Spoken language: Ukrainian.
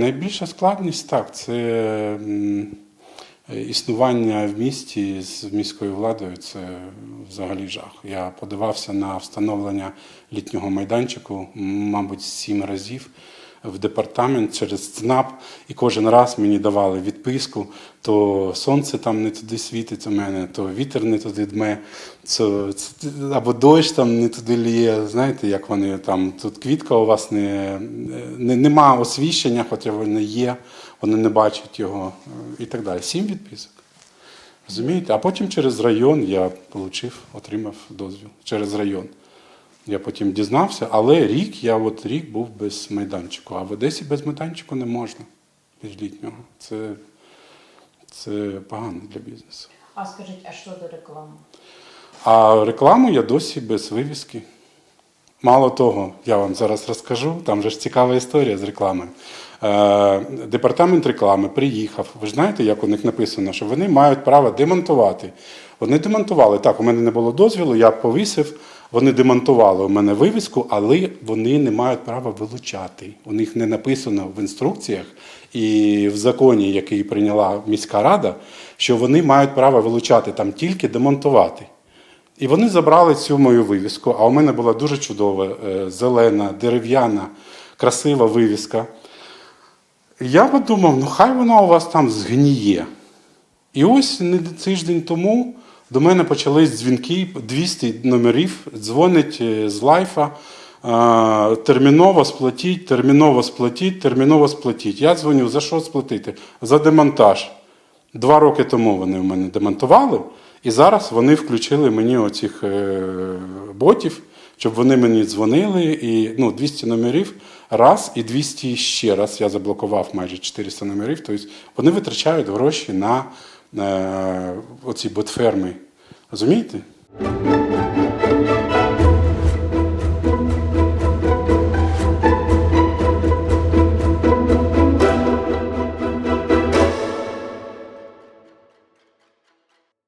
найбільша складність так, це існування в місті з міською владою це взагалі жах. Я подавався на встановлення літнього майданчику, мабуть, сім разів в департамент через ЦНАП, і кожен раз мені давали відписку, то сонце там не туди світить у мене, то вітер не туди дме, це, або дощ там не туди ліє. Знаєте, як вони там, тут квітка у вас не, не нема освіщення, хоча воно є, вони не бачать його і так далі. Сім відписок. Розумієте? А потім через район я отримав, отримав дозвіл через район. Я потім дізнався, але рік я от рік був без майданчику. А в Одесі без майданчику не можна без літнього. Це, це погано для бізнесу. А скажіть, а що до реклами? А рекламу я досі без вивіски. Мало того, я вам зараз розкажу, там же ж цікава історія з рекламою. Е, департамент реклами приїхав. Ви ж знаєте, як у них написано, що вони мають право демонтувати. Вони демонтували. Так, у мене не було дозволу, я повісив, вони демонтували у мене вивіску, але вони не мають права вилучати. У них не написано в інструкціях і в законі, який прийняла міська рада, що вони мають право вилучати там тільки демонтувати. І вони забрали цю мою вивіску, а у мене була дуже чудова, е, зелена, дерев'яна, красива вивіска. Я подумав, ну хай вона у вас там згніє. І ось тиждень тому до мене почались дзвінки, 200 номерів, дзвонить е, з лайфа. Терміново сплатіть, терміново сплатіть, терміново сплатіть. Я дзвоню, за що сплатити? За демонтаж. Два роки тому вони в мене демонтували, і зараз вони включили мені оцих е, ботів, щоб вони мені дзвонили. І ну, 200 номерів раз і 200 ще раз. Я заблокував майже 400 номерів. Тобто вони витрачають гроші на оці ботферми. Розумієте?